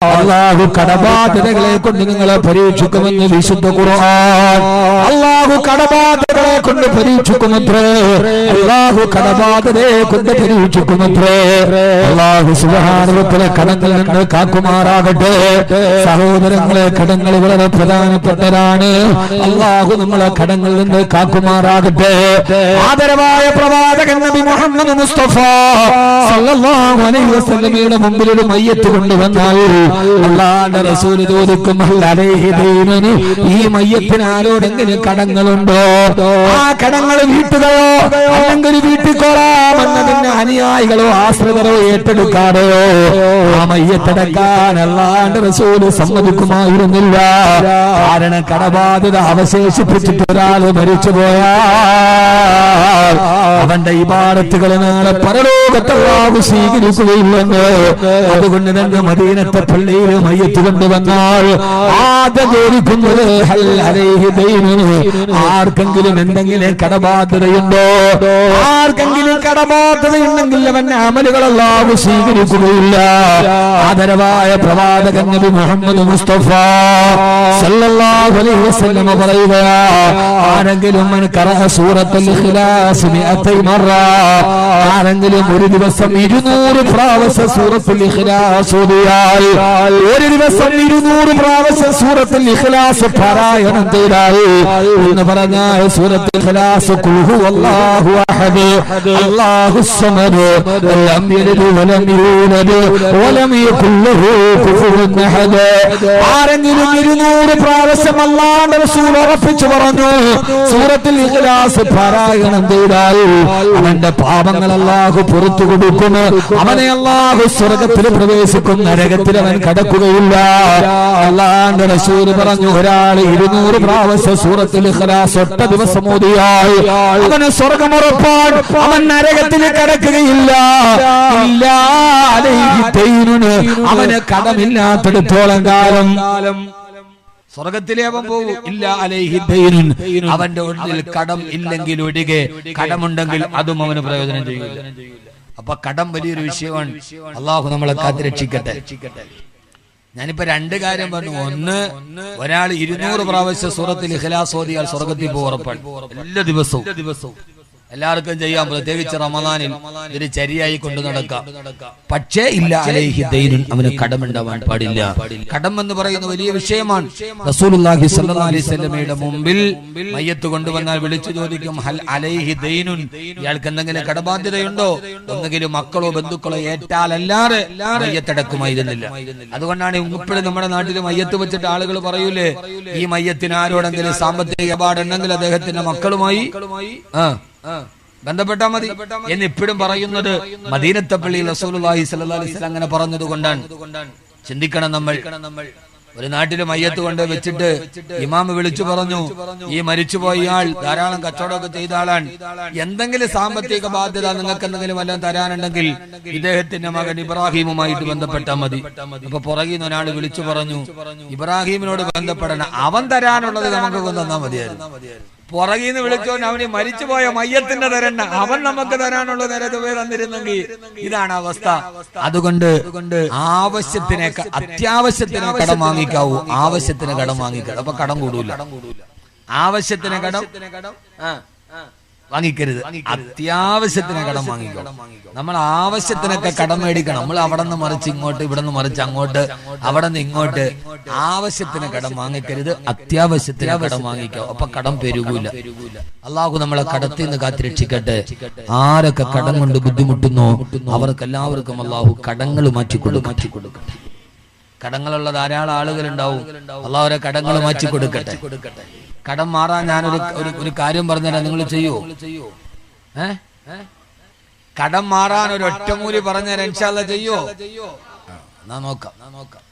അള്ളാഹു കടബാധ്യതകളെ കൊണ്ട് നിങ്ങളെ പരീക്ഷിക്കുമെന്ന് വിശുദ്ധ ഖുർആൻ. അള്ളാഹു കടബാധ്യതകളെ കൊണ്ട് പരീക്ഷിക്കുമത്രേ അള്ളാഹു കടബാധ്യതയെ കൊണ്ട് പരീക്ഷിക്കുമത്രേ അള്ളാഹു സുബാനുവത്തിലെ കടങ്ങളിൽ നിന്ന് കാക്കുമാറാകട്ടെ. സഹോദരങ്ങളെ കടങ്ങൾ വളരെ പ്രധാനപ്പെട്ടതാണ് അള്ളാഹു നമ്മളെ കടങ്ങളിൽ നിന്ന് കാക്കുമാറാകട്ടെ. ആദരവായ പ്രവാചകൻ നബി മുഹമ്മദ് മുസ്തഫ സല്ലല്ലാഹു അലൈഹി വസല്ലമയുടെ മുമ്പിൽ ഒരു മയ്യത്ത് കൊണ്ടുവന്നാൽ അള്ളാഹുവിന്റെ റസൂൽ ചോദിക്കും അലൈഹി ദൈനന് ഈ മയ്യത്തിന് ആരോടെങ്കിലും കടങ്ങളുണ്ടോ ആ കടങ്ങൾ വീട്ടുകയോ അല്ലെങ്കിൽ വീട്ടിക്കോളാമെന്നതിന്റെ അനുയായികളോ ആശ്രിതരോ ഏറ്റെടുക്കാതെയോ ആ മയ്യത്തടക്കാൻ അള്ളാഹുവിന്റെ റസൂൽ സമ്മതിക്കുമായിരുന്നില്ല. കാരണം കടബാധ്യത അവശേഷിപ്പിച്ചിട്ട് ഒരാൾ മരിച്ചു പോയാൽ അവന്റെ ഇബാടത്തുകൾ നാളെ പരലോകത്തല്ലാഹു സ്വീകരിക്കുകയില്ലെന്ന്. അതുകൊണ്ട് തന്നെ മദീനത്തെ പള്ളിയിൽ മയ്യത്ത് കൊണ്ടുവന്നാൽ ആദ്യം ചോദിക്കുന്നത് ആർക്കെങ്കിലും എന്തെങ്കിലും കടബാധ്യതയുണ്ടോ? ആർക്കെങ്കിലും കടബാധ്യതയുണ്ടെങ്കിൽ അവന്റെ അമലുകളെല്ലാം സ്വീകരിക്കുകയില്ല. ആദരവായ പ്രവാചകൻ നബി മുഹമ്മദ് മുസ്തഫ സല്ലല്ലാഹു അലൈഹി വസല്ലം പറയുകയാ ആരെങ്കിലും മൻ ഖറഅ സൂറത്തുൽ ഇഖ്ലാസ് മിഅത്തൈ മറ ആരെങ്കിലും ഒരു ദിവസം ഇരുന്നൂറ് പ്രാവശ്യം സൂറത്തുൽ ഇഖ്ലാസ് ഓതിയാൽ ഒരു ദിവസം ഇരുന്നൂറ് പ്രാവശ്യം സൂറത്തുൽ ഇഖ്ലാസ് പാരായണം ചെയ്താൽ എന്ന് പറഞ്ഞാൽ സൂറത്തിൽ ഹുവല്ലാഹു അഹദ്. അല്ലാഹു സമദ്. ലം യലിദ് വലം യൂലദ്. വലം യകുൽ ലഹു കുഫുവൻ അഹദ്. ആരെങ്കിലും ഇരുന്നൂറ് പ്രാവശ്യം അല്ലാഹുവിന്റെ റസൂൽ ഉറപ്പിച്ചു പറഞ്ഞു സൂറത്തിൽ ഇഖ്ലാസ് പാരായണം ചെയ്താൽ അവന്റെ പാപങ്ങൾ അല്ലാഹു പുറത്തു കൊടുക്കും. അവനെ അല്ലാഹു സ്വർഗത്തിൽ പ്രവേശിക്കും നരകത്തിൽ അവൻ കടക്കുകയില്ല. അല്ലാഹുവിന്റെ റസൂൽ പറഞ്ഞു ഒരാൾ ഇരുന്നൂറ് പ്രാവശ്യം സൂറത്തുൽ ഇഖ്ലാസ് ഒറ്റ ദിവസം ഓതിയാൽ അവന് സ്വർഗം ഉറപ്പാൻ അവൻ നരകത്തിൽ കടക്കുകയില്ല. ഇല്ല അവന് കടമില്ലാത്തിടത്തോളം കാലം. സ്വർഗത്തിലെ അവൻ പോകും ഇല്ല അലൈഹി ദൈനുൻ. അവന്റെ ഉള്ളിൽ കടം ഇല്ലെങ്കിൽ ഒഴികെ കടമുണ്ടെങ്കിൽ അതും അവന് പ്രയോജനം ചെയ്യില്ല. അപ്പൊ കടം വലിയൊരു വിഷയമാണ്. അള്ളാഹു നമ്മളെ കാത്തിരക്ഷിക്കട്ടെ ഞാനിപ്പോ രണ്ട് കാര്യം പറഞ്ഞു. ഒന്ന് ഒരാൾ ഇരുന്നൂറ് പ്രാവശ്യം സൂറത്തിൽ ഇഖ്ലാസ് ഓതിയാൽ സ്വർഗത്തിൽ പോകും എല്ലാ ദിവസവും. ദിവസവും. എല്ലാവർക്കും ചെയ്യാം. പ്രത്യേകിച്ച് റമദാനിൽ ഒരു ചരിയായി കൊണ്ടു നടക്കാം. പക്ഷേ ഇല്ല അലൈഹി ദൈനുൻ അവന് കടമുണ്ടാവാൻ പാടില്ല. കടം എന്ന് പറയുന്ന വലിയ വിഷയമാണ്. റസൂലുള്ളാഹി സ്വല്ലല്ലാഹി അലൈഹി വസല്ലമയുടെ മുമ്പിൽ മയ്യത്ത് കൊണ്ടുവന്നാൽ വിളിച്ചു ചോദിക്കും ഹൽ അലൈഹി ദൈനുൻ? ഇയാൾക്ക് എന്തെങ്കിലും കടബാധ്യതയുണ്ടോ? എന്തെങ്കിലും മക്കളോ ബന്ധുക്കളോ ഏറ്റാലല്ലാതെ മയ്യത്തടക്കുമായിരുന്നില്ല അതുകൊണ്ടാണ് ഇപ്പോഴും നമ്മുടെ നാട്ടിൽ മയ്യത്ത് വെച്ചിട്ട് ആളുകൾ പറയൂലേ? ഈ മയ്യത്തിന് ആരോടെങ്കിലും സാമ്പത്തിക ഇടപാടുണ്ടെങ്കിൽ അദ്ദേഹത്തിന്റെ മക്കളുമായി ആ ബന്ധപ്പെട്ടാ മതി. എന്ന് ഇപ്പോഴും പറയുന്നത് മദീനത്തെ പള്ളി റസൂലുള്ളാഹി സ്വല്ലല്ലാഹി അലൈഹി വസല്ലം അങ്ങനെ പറഞ്ഞത് കൊണ്ടാണ് ചിന്തിക്കണം നമ്മൾ. ഒരു നാട്ടിൽ മയ്യത്ത് കൊണ്ട് വെച്ചിട്ട് ഇമാമ് വിളിച്ചു പറഞ്ഞു ഈ മരിച്ചുപോയ ആൾ ധാരാളം കച്ചവടമൊക്കെ ചെയ്ത ആളാണ് എന്തെങ്കിലും സാമ്പത്തിക ബാധ്യത നിങ്ങൾക്ക് എന്തെങ്കിലും വല്ലതും തരാനുണ്ടെങ്കിൽ ഇദ്ദേഹത്തിന്റെ മകൻ ഇബ്രാഹിമുമായിട്ട് ബന്ധപ്പെട്ടാൽ മതി. അപ്പൊ പുറകിൽ നിന്ന് ഒരാൾ വിളിച്ചു പറഞ്ഞു ഇബ്രാഹിമിനോട് ബന്ധപ്പെടണം. അവൻ തരാനുള്ളത് നമുക്ക് തന്നാൽ മതിയായിരുന്നു. പുറകിൽ നിന്ന് വിളിച്ചോ അവന് മരിച്ചുപോയ മയ്യത്തിന്റെ തരണ്ട അവൻ നമുക്ക് തരാനുള്ള നേരത്തെ പോയി തന്നിരുന്നെങ്കിൽ ഇതാണ് അവസ്ഥ. അതുകൊണ്ട് ആവശ്യത്തിനെ അത്യാവശ്യത്തിന് കടം വാങ്ങിക്കാവൂ. ആവശ്യത്തിന് കടം വാങ്ങിക്കാം അപ്പൊ കടം കൂടൂല. ആവശ്യത്തിന് കടം കടം. ആ, വാങ്ങിക്കരുത്. അത്യാവശ്യത്തിന് കടം വാങ്ങിക്കോ. നമ്മൾ ആവശ്യത്തിനൊക്കെ കടം മേടിക്കണം. നമ്മൾ അവിടെ നിന്ന് മറിച്ച് ഇങ്ങോട്ട് ഇവിടെ നിന്ന് മറിച്ച് അങ്ങോട്ട് അവിടെ നിന്ന് ഇങ്ങോട്ട്. ആവശ്യത്തിന് കടം വാങ്ങിക്കരുത്. അത്യാവശ്യത്തിന് കടം വാങ്ങിക്കോ. അപ്പൊ കടം പെരുകൂല. അള്ളാഹു നമ്മളെ കടത്തിൽ നിന്ന് കാത്തിരക്ഷിക്കട്ടെ. ആരൊക്കെ കടം കൊണ്ട് ബുദ്ധിമുട്ടുന്നോ അവർക്ക് എല്ലാവർക്കും അള്ളാഹു കടങ്ങൾ മാറ്റി മാറ്റിക്കൊടുക്കട്ടെ മാറ്റി കൊടുക്കട്ടെ. കടങ്ങളുള്ള ധാരാളം ആളുകൾ ഉണ്ടാവും അള്ളാഹുരെ കടങ്ങൾ മാറ്റി കൊടുക്കട്ടെ. കടം മാറാൻ ഞാൻ ഒരു ഒരു കാര്യം പറഞ്ഞുതരാം. നിങ്ങൾ ചെയ്യൂ. ഏ? കടം മാറാൻ ഒരു ഒറ്റമൂലി പറഞ്ഞുതരാം. ഇൻഷാല്ല ചെയ്യോ. എന്നാ നോക്കാം. നോക്കാം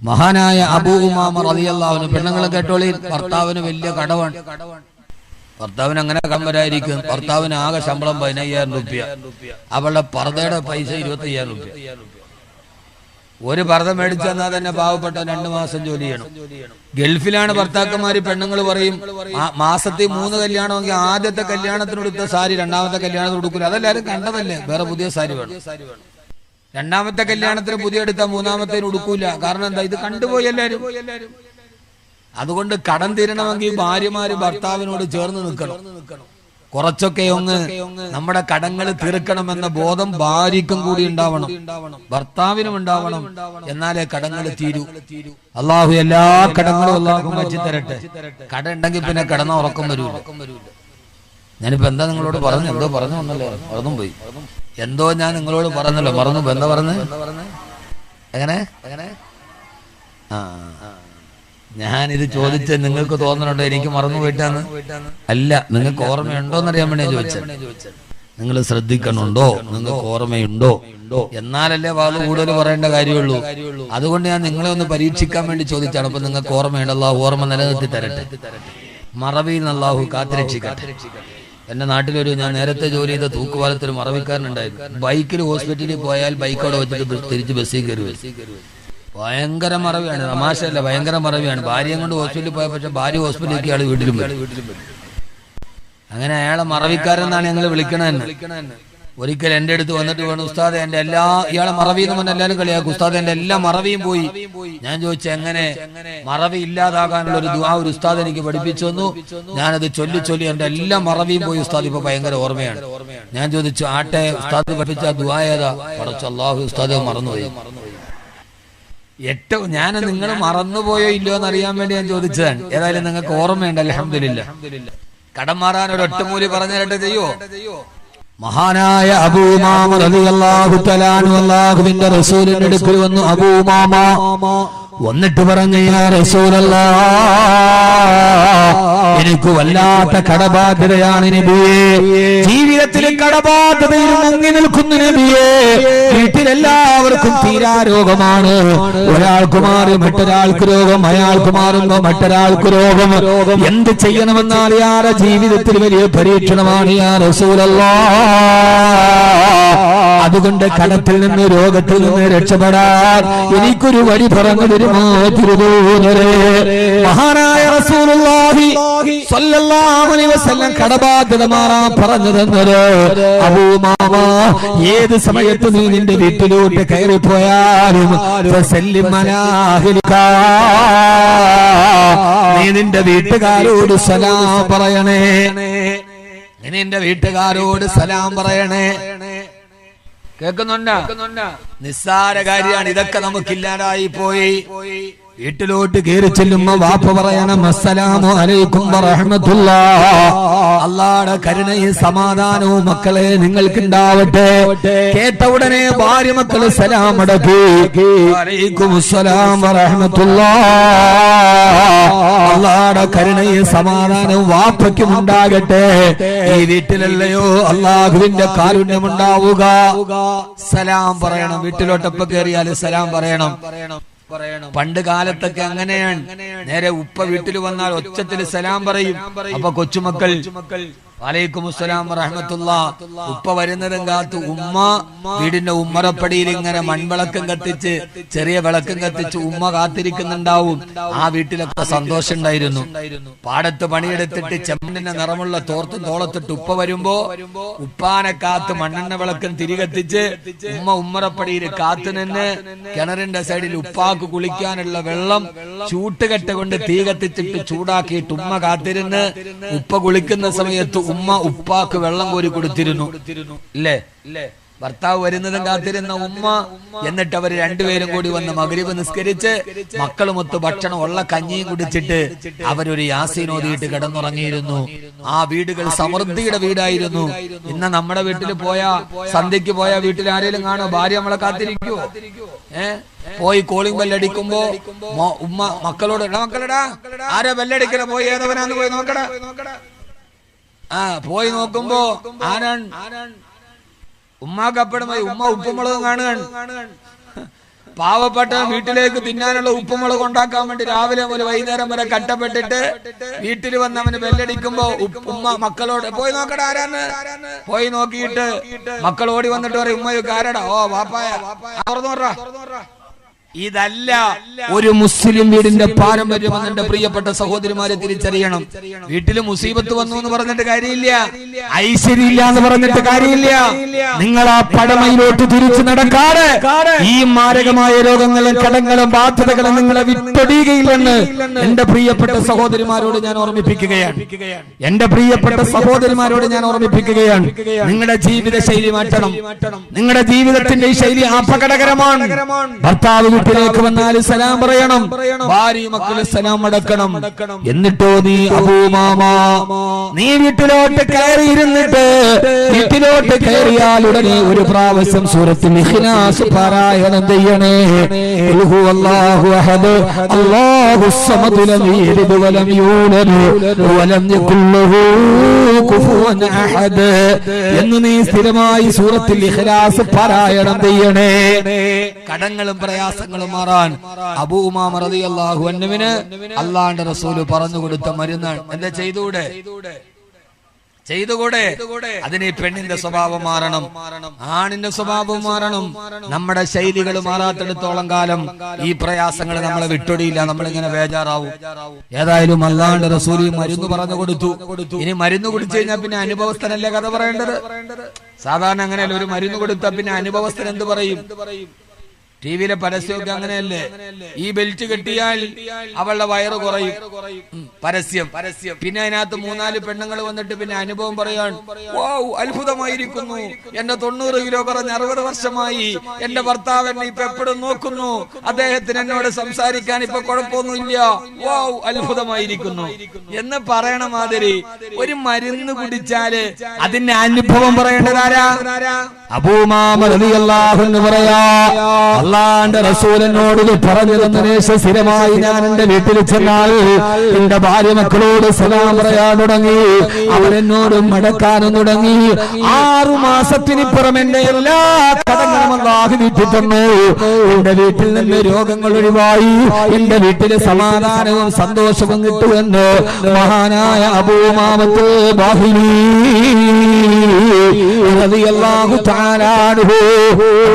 മഹാനായ അബൂ ഉമാമ റളിയല്ലാഹു പെണ്ണുങ്ങളെ കേട്ടോളി. ഭർത്താവിന് വലിയ കടമാണ് ഭർത്താവിന് അങ്ങനെ കടം വരായിരിക്കും ഭർത്താവിന് ആകെ ശമ്പളം പതിനയ്യായിരം രൂപ അവളുടെ പർദ്ദയുടെ പൈസ ഇരുപത്തി അയ്യായിരം റുപ്യ. ഒരു ഭർത്തം മേടിച്ചു തന്നാൽ തന്നെ പാവപ്പെട്ട രണ്ടു മാസം ജോലി ചെയ്യണം. ഗൾഫിലാണ് ഭർത്താക്കന്മാര് പെണ്ണുങ്ങൾ പറയും "ആ- മാസത്തിൽ മൂന്ന് കല്യാണമെങ്കിൽ ആദ്യത്തെ കല്യാണത്തിന് കൊടുത്ത സാരി രണ്ടാമത്തെ കല്യാണത്തിന് കൊടുക്കില്ല അതെല്ലാരും കണ്ടതല്ലേ വേറെ പുതിയ സാരി വേണം. രണ്ടാമത്തെ കല്യാണത്തിന് പുതിയ എടുത്ത മൂന്നാമത്തേന് ഉടുക്കൂല. കാരണം എന്താ ഇത് കണ്ടുപോയി എല്ലാരും. അതുകൊണ്ട് കടം തീരണമെങ്കിൽ ഭാര്യമാര് ഭർത്താവിനോട് ചേർന്ന് നിൽക്കണം. കുറച്ചൊക്കെ ഒന്ന് നമ്മുടെ കടങ്ങൾ തീർക്കണമെന്ന ബോധം ഭാര്യക്കും കൂടി ഉണ്ടാവണം. ഭർത്താവിനും ഉണ്ടാവണം. എന്നാലേ കടങ്ങൾ തീരൂ. അള്ളാഹു എല്ലാ കടങ്ങളും അള്ളാഹു വെച്ച് തരട്ടെ. കട ഉണ്ടെങ്കിൽ പിന്നെ കടന്ന ഉറക്കം വരൂ ഞാനിപ്പോ എന്താ നിങ്ങളോട് പറഞ്ഞു എന്തോ പറഞ്ഞു വന്നല്ലോ മറന്നും പോയി. എന്തോ ഞാൻ നിങ്ങളോട് പറഞ്ഞല്ലോ മറന്നു. എന്താ പറഞ്ഞ് എങ്ങനെ? എങ്ങനെ? ആ. ഞാനിത് ചോദിച്ച നിങ്ങൾക്ക് തോന്നുന്നുണ്ടോ? എനിക്ക് മറന്നു പോയിട്ടാന്ന്. അല്ല നിങ്ങൾക്ക് ഓർമ്മയുണ്ടോ എന്നറിയാൻ വേണ്ടി ചോദിച്ചത്. നിങ്ങൾ ശ്രദ്ധിക്കണുണ്ടോ? നിങ്ങൾക്ക് ഓർമ്മയുണ്ടോ? എന്നാലല്ലേ വാത് കൂടുതൽ പറയേണ്ട കാര്യമുള്ളൂ. അതുകൊണ്ട് ഞാൻ നിങ്ങളെ ഒന്ന് പരീക്ഷിക്കാൻ വേണ്ടി ചോദിച്ചാണ്. അപ്പൊ നിങ്ങൾക്ക് ഓർമ്മയുണ്ടല്ലോ ഓർമ്മ നിലനിർത്തി തരട്ടെ. മറവിയിൽ നിന്ന് അള്ളാഹു കാത്തിരക്ഷിക്കട്ടെ. എന്റെ നാട്ടിലൊരു ഞാൻ നേരത്തെ ജോലി ചെയ്ത തൂക്കുപാലത്തിൽ മറവിക്കാരനുണ്ടായിരുന്നു. ബൈക്കിൽ ഹോസ്പിറ്റലിൽ പോയാൽ ബൈക്ക് അവിടെ വെച്ചിട്ട് തിരിച്ച് ബസ്സിൽ കയറി ഭയങ്കര മറവിയാണ്. തമാശയല്ല ഭയങ്കര മറവിയാണ്. ഭാര്യയും കൊണ്ട് ഹോസ്പിറ്റലിൽ പോയ പക്ഷെ ഭാര്യ ഹോസ്പിറ്റലിലേക്ക് അയാൾ വീട്ടിലും അങ്ങനെ അയാളെ മറവിക്കാരെന്നാണ് ഞങ്ങൾ വിളിക്കണതെന്ന് ഒരിക്കൽ എന്റെ അടുത്ത് വന്നിട്ട് വേണം ഉസ്താദ് എന്റെ എല്ലാ ഇയാളെ മറവി എന്ന് പറഞ്ഞ എല്ലാവരും കളിയാക്കും. ഉസ്താദ് എന്റെ എല്ലാ മറവിയും പോയി. ഞാൻ ചോദിച്ചു എങ്ങനെ? മറവി ഇല്ലാതാകാനുള്ള ഒരു ദുആ ഒരു ഉസ്താദ് എനിക്ക് പഠിപ്പിച്ചു തന്നു. ഞാനത് ചൊല്ലി ചൊല്ലി എന്റെ എല്ലാ മറവിയും പോയി. ഉസ്താദ് ഇപ്പൊ ഭയങ്കര ഓർമ്മയാണ്. ഞാൻ ചോദിച്ചു ആട്ടെ ഉസ്താദ് പഠിപ്പിച്ച ദുആ ഏതാ? പറഞ്ഞു അള്ളാഹു ഉസ്താദ് മറന്നുപോയി. ഏറ്റവും ഞാൻ നിങ്ങൾ മറന്നുപോയോ ഇല്ലയോ എന്ന് അറിയാൻ വേണ്ടി ഞാൻ ചോദിച്ചതാണ്. ഏതായാലും നിങ്ങൾക്ക് ഓർമ്മയുണ്ട് അലഹമില്ല കടം മാറാൻ ഒരു ഒറ്റമൂലി പറഞ്ഞു തരട്ടെ ചെയ്യോ? മഹാനായ അബൂമാമ റളിയല്ലാഹു അല്ലാഹുവിന്റെ റസൂലിന്റെ അടുക്കൽ വന്നു. അബൂമാമ വന്നിട്ട് പറഞ്ഞു യാ റസൂലല്ലാ എനിക്ക് വല്ലാത്ത കടബാധ്യതയാണ് നബിയേ. ജീവിതത്തിൽ കടബാധ്യതയിൽ മുങ്ങി നിൽക്കുന്ന നബിയേ. വീട്ടിലെല്ലാവർക്കും തീരാ രോഗമാണ്. ഒരാൾക്ക് മാറി മറ്റൊരാൾക്ക് രോഗം. അയാൾക്ക് മാറുമ്പോ മറ്റൊരാൾക്ക് രോഗം. എന്ത് ചെയ്യണമെന്നാൽ യാറെ ജീവിതത്തിൽ വലിയ പരീക്ഷണമാണ് യാ അതുകൊണ്ട് കടത്തിൽ നിന്ന് രോഗത്തിൽ നിന്ന് രക്ഷപ്പെടാൻ എനിക്കൊരു വഴി പറഞ്ഞു തിരുവൂരരെ മഹാനായ റസൂലുള്ളാഹി സ്വല്ലല്ലാഹു അലൈഹി വസല്ലം കടബാധ്യത മാറാൻ പറഞ്ഞു തന്നത് ഏത് സമയത്ത് നീ നിന്റെ വീട്ടിലോട്ട് കയറി പോയാലും. നീ നിന്റെ വീട്ടുകാരോട് സലാം പറയണേ. നിന്റെ വീട്ടുകാരോട് സലാം പറയണേ. കേൾക്കുന്നുണ്ട? നിസ്സാര കാര്യമാണ്. ഇതൊക്കെ നമുക്കില്ലാതായി പോയി. വീട്ടിലോട്ട് കയറി ചെല്ലുമ്പോ വാപ്പ പറയണം അസ്സലാമു അലൈക്കും വറഹ്മത്തുള്ളാ. അള്ളാടെ കരുണയും സമാധാനവും മക്കളെ നിങ്ങൾക്ക് ഉണ്ടാവട്ടെ കേട്ട ഉടനെ ഭാര്യ മക്കൾ സലാം അലൈക്കും അള്ളാടെ കരുണയും സമാധാനവും വാപ്പയ്ക്കും ഉണ്ടാകട്ടെ. ഈ വീട്ടിലല്ലയോ അള്ളാഹുവിന്റെ കാരുണ്യം ഉണ്ടാവുക. സലാം പറയണം വീട്ടിലോട്ടൊപ്പം കയറിയാൽ സലാം പറയണം. പണ്ട് കാലത്തൊക്കെ അങ്ങനെയാണ് നേരെ ഉപ്പ വീട്ടിൽ വന്നാൽ ഒച്ചത്തിൽ സലാം പറയും. അപ്പൊ കൊച്ചുമക്കൾ വലൈക്കും അസ്സലാം റഹ്മത്തുള്ള ഉപ്പ വരുന്നതും കാത്ത് ഉമ്മ വീടിന്റെ ഉമ്മറപ്പടിയിൽ ഇങ്ങനെ മൺവിളക്കം കത്തിച്ച് ചെറിയ വിളക്കം കത്തിച്ച് ഉമ്മ കാത്തിരിക്കുന്നുണ്ടാവും. ആ വീട്ടിലൊക്കെ സന്തോഷം ഉണ്ടായിരുന്നു പാടത്ത് പണിയെടുത്തിട്ട് ചെമ്മണ്ണിന്റെ നിറമുള്ള തോർത്തും തോളത്തിട്ട് ഉപ്പ വരുമ്പോ ഉപ്പാനെ കാത്ത് മണ്ണെണ്ണ വിളക്കം തിരികത്തിച്ച് ഉമ്മ ഉമ്മറപ്പടിയിൽ കാത്തു നിന്ന് കിണറിന്റെ സൈഡിൽ ഉപ്പാക്ക് കുളിക്കാനുള്ള വെള്ളം ചൂട്ടുകെട്ട കൊണ്ട് തീ കത്തിച്ചിട്ട് ചൂടാക്കിയിട്ട് ഉമ്മ കാത്തിരുന്ന് ഉപ്പ കുളിക്കുന്ന സമയത്ത് ഉമ്മ ഉപ്പാക്ക് വെള്ളം കോരി കൊടുത്തിരുന്നു. ഇല്ലേ? ഭർത്താവ് വരുന്നതും കാത്തിരുന്ന ഉമ്മ എന്നിട്ട് അവർ രണ്ടുപേരും കൂടി വന്ന് മകരീവ് നിസ്കരിച്ച് മക്കളുമൊത്ത് ഭക്ഷണം ഉള്ള കഞ്ഞിയും കുടിച്ചിട്ട് അവരൊരു യാസീൻ ഓതിയിട്ട് കിടന്നുറങ്ങിയിരുന്നു. ആ വീടുകൾ സമൃദ്ധിയുടെ വീടായിരുന്നു. ഇന്ന് നമ്മുടെ വീട്ടിൽ പോയാ സന്ധ്യക്ക് പോയാ വീട്ടിൽ ആരെങ്കിലും കാണോ? ഭാര്യ നമ്മളെ കാത്തിരിക്കോ ഏ? പോയി കോളിംഗ് ബെല്ലടിക്കുമ്പോ ഉമ്മ മക്കളടാ മക്കളെടാ ആരാ ബെല്ലടിക്കണ പോയി ഏതവനാന്ന് പോയി നോക്കടാ. ആ പോയി നോക്കുമ്പോ ആനൻ ഉമ്മാക്ക് അപ്പഴും പോയി ഉമ്മ ഉപ്പുമുളകും കാണുകയാണ്. പാവപ്പെട്ട വീട്ടിലേക്ക് തിന്നാനുള്ള ഉപ്പുമുളക് ഉണ്ടാക്കാൻ വേണ്ടി രാവിലെ മുതൽ വൈകുന്നേരം വരെ കട്ടപ്പെട്ടിട്ട് വീട്ടിൽ വന്ന് അവന് ബെല്ലടിക്കുമ്പോ ഉമ്മ മക്കളോട് പോയി നോക്കട ആരാന്ന്? പോയി നോക്കിയിട്ട് മക്കൾ ഓടി വന്നിട്ട് പറയും ഉമ്മയൊക്കെ ആരടാ? ഓ വാപ്പായ. തുറന്നു ഇതല്ല. ഒരു മുസ്ലിം വീടിന്റെ പാരമ്പര്യം എന്നെ പ്രിയപ്പെട്ട സഹോദരിമാരെ തിരിച്ചറിയണം. വീട്ടിൽ മുസീബത്ത് വന്നു എന്ന് പറഞ്ഞിട്ട് കാര്യമില്ല. ഐശ്വര്യമില്ല എന്ന് പറഞ്ഞിട്ട് കാര്യമില്ല. നിങ്ങൾ ആ പടമയിലോട്ട് തിരിച്ചു നടക്കാതെ ഈ മാരകമായ രോഗങ്ങളും കടങ്ങളും ബാധ്യതകളും നിങ്ങളെ വിട്ടൊടിയുകയില്ലെന്ന് എന്റെ പ്രിയപ്പെട്ട സഹോദരിമാരോട് ഞാൻ ഓർമ്മിപ്പിക്കുകയാണ്. എന്റെ പ്രിയപ്പെട്ട സഹോദരിമാരോട് ഞാൻ ഓർമ്മിപ്പിക്കുകയാണ്. നിങ്ങളുടെ ജീവിത ശൈലി മാറ്റണം. നിങ്ങളുടെ ജീവിതത്തിന്റെ ഈ ശൈലി അപകടകരമാണ്. ഭർത്താവ് വീട്ടിലേക്ക് വന്നാൽ സലാം പറയണം. ഭാര്യ മക്കളെ സലാം അടക്കണം. എന്നിട്ടോ നീ അബൂമാമ നീ വീട്ടിലോട്ട് കയറിയിരുന്നിട്ട് വീട്ടിലോട്ട് കയറിയാൽ ഉടനെ ഒരു പ്രാവശ്യം സൂറത്തിൽ ഇഖ്ലാസ് പാരായണം ചെയ്യണേ. ഖുൽ അല്ലാഹു അഹദ്. അല്ലാഹു സമദ് ലം യലിദ്. വലം യൂലദ് വലം യകുൽ ലഹു എന്ന് നീ സ്ഥിരമായി സൂറത്തിൽ ഇഖ്ലാസ് പാരായണം ചെയ്യണേ. കടങ്ങളും പ്രയാസങ്ങളും മാറാൻ അബൂമാമ റളിയല്ലാഹു അൻഹുവിന് അല്ലാഹുവിന്റെ റസൂൽ പറഞ്ഞു കൊടുത്ത മരുന്നാണ്. എന്താ ചെയ്തുകൂടെ ചെയ്തുകൂടെ? അതിന് ഈ പെണ്ണിന്റെ സ്വഭാവം മാറണം. ആണിന്റെ സ്വഭാവം മാറണം. നമ്മുടെ ശൈലികൾ മാറാത്തിടത്തോളം കാലം ഈ പ്രയാസങ്ങൾ നമ്മളെ വിട്ടൊടിയില്ല നമ്മളിങ്ങനെ ബേജാറാവും. ഏതായാലും അല്ലാണ്ട് റസൂലി മരുന്ന് പറഞ്ഞു കൊടുത്തു. ഇനി മരുന്ന് കുടിച്ചു കഴിഞ്ഞാൽ പിന്നെ അനുഭവസ്ഥനല്ലേ കഥ പറയേണ്ടത്? സാധാരണ അങ്ങനെയല്ല ഒരു മരുന്ന് കൊടുത്താൽ പിന്നെ അനുഭവസ്ഥൻ എന്ത് പറയും? ടി വിയിലെ പരസ്യമൊക്കെ അങ്ങനെയല്ലേ? ഈ ബെൽറ്റ് കെട്ടിയാൽ അവളുടെ വയറ് കുറയും. പരസ്യം. പരസ്യം. പിന്നെ അതിനകത്ത് മൂന്നാൽ പെണ്ണുങ്ങൾ വന്നിട്ട് പിന്നെ അനുഭവം പറയാൻ ഓ അത്ഭുതമായിരിക്കുന്നു. എന്റെ തൊണ്ണൂറ് കിലോ കുറഞ്ഞ് അറുപത് വർഷമായി എന്റെ ഭർത്താവ് എന്നെ ഇപ്പൊ എപ്പോഴും നോക്കുന്നു. അദ്ദേഹത്തിന് എന്നോട് സംസാരിക്കാൻ ഇപ്പൊ കുഴപ്പമൊന്നുമില്ല വാവ് അത്ഭുതമായിരിക്കുന്നു. എന്ന് പറയണ മാതിരി ഒരു മരുന്ന് കുടിച്ചാൽ അതിന്റെ അനുഭവം പറയേണ്ടതാരാ അൻഹു പറയാ. അള്ളാന്റെ റസൂലിനോട് ഇത് പറഞ്ഞു സ്ഥിരമായി ഞാൻ എന്റെ വീട്ടിൽ ചെന്നാൽ എന്റെ ഭാര്യ മക്കളോട് സലാം പറയാൻ തുടങ്ങി. അവരെന്നോടും മടക്കാനും തുടങ്ങി. ആറു മാസത്തിന് മാസത്തിനിപ്പുറം എന്റെ എല്ലാ കടങ്ങളും അള്ളാഹു വീട്ടിൽ തന്നു. എന്റെ വീട്ടിൽ നിന്ന് രോഗങ്ങൾ ഒഴിവായി. എന്റെ വീട്ടിൽ സമാധാനവും സന്തോഷവും കിട്ടുമെന്ന് മഹാനായ അബൂമാമത്ത് ബാഹിനി.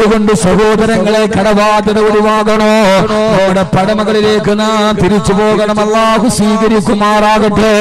അതുകൊണ്ട് സഹോദരങ്ങളെ കടബാധ്യത ഒഴിവാകണോ? നമ്മുടെ പടമകളിലേക്ക് നാം തിരിച്ചു പോകണം. അള്ളാഹു സ്വീകരിക്കുമാറാകട്ടെ.